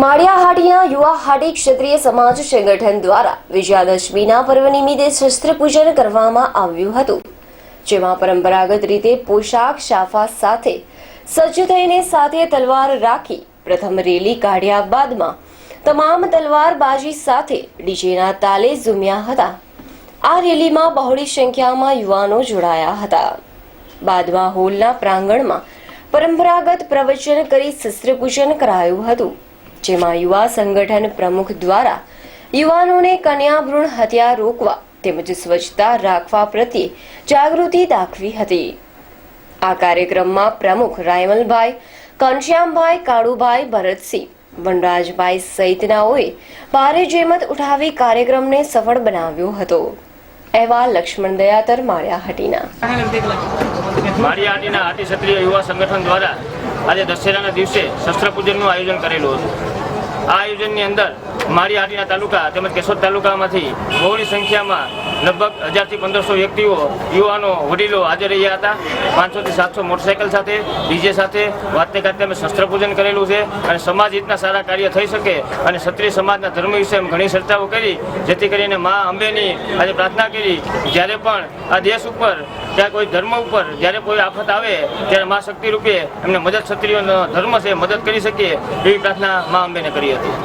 માળિયાહાટીના યુવા હાટી ક્ષત્રિય સમાજ સંગઠન દ્વારા વિજયાદશમીના પર્વ નિમિત્તે શસ્ત્ર પૂજન કરવામાં આવ્યું હતું, જેમાં પરંપરાગત રીતે પોશાક શાફા સાથે સજ્જ થઈને સાથે તલવાર રાખી પ્રથમ રેલી કાઢ્યા બાદમાં તમામ તલવારબાજી સાથે ડીજેના તાલે ઝૂમ્યા હતા. આ રેલીમાં બહોળી સંખ્યામાં યુવાનો જોડાયા હતા. બાદમાં હોલના પ્રાંગણમાં પરંપરાગત પ્રવચન કરી શસ્ત્રપૂજન કરાયું હતું. જેમાં યુવા સંગઠન પ્રમુખ દ્વારા યુવાનોને કન્યા ભ્રૂણ હત્યા રોકવા તેમજ સ્વચ્છતા રાખવા પ્રત્યે જાગૃતિ દાખવી હતી. આ કાર્યક્રમમાં પ્રમુખ રાયમલભાઈ, ઘનશ્યામભાઈ, કાળુભાઈ, ભરતસિંહ, વનરાજભાઈ સહિતનાઓએ ભારે જેમત ઉઠાવી કાર્યક્રમને સફળ બનાવ્યો હતો. અહેવાલ લક્ષ્મણ દયાતર, માળિયા હટીના. મારી હાટીના હાટી ક્ષત્રિય યુવા સંગઠન દ્વારા આજે દશેરાના દિવસે શસ્ત્રપૂજનનું આયોજન કરેલું હતું. આ આયોજનની અંદર મારી હાટીના તાલુકા તેમજ કેશોદ તાલુકામાંથી બહોળી સંખ્યામાં લગભગ હજારથી પંદરસો વ્યક્તિઓ, યુવાનો, વડીલો હાજર રહ્યા હતા. પાંચસોથી સાતસો મોટરસાઇકલ સાથે, ડીજે સાથે વાતે ગાતે અમે શસ્ત્ર પૂજન કરેલું છે અને સમાજ હિતના સારા કાર્ય થઈ શકે અને ક્ષત્રિય સમાજના ધર્મ વિશે અમે ઘણી ચર્ચાઓ કરી. જેથી કરીને મા અંબેની આજે પ્રાર્થના કરી. જ્યારે પણ આ દેશ ઉપર ત્યાં કોઈ ધર્મ ઉપર જ્યારે કોઈ આફત આવે, ત્યારે મા શક્તિ રૂપે એમને મદદ ક્ષત્રિયોનો ધર્મ છે, મદદ કરી શકીએ એવી પ્રાર્થના મા અંબેને કરી હતી.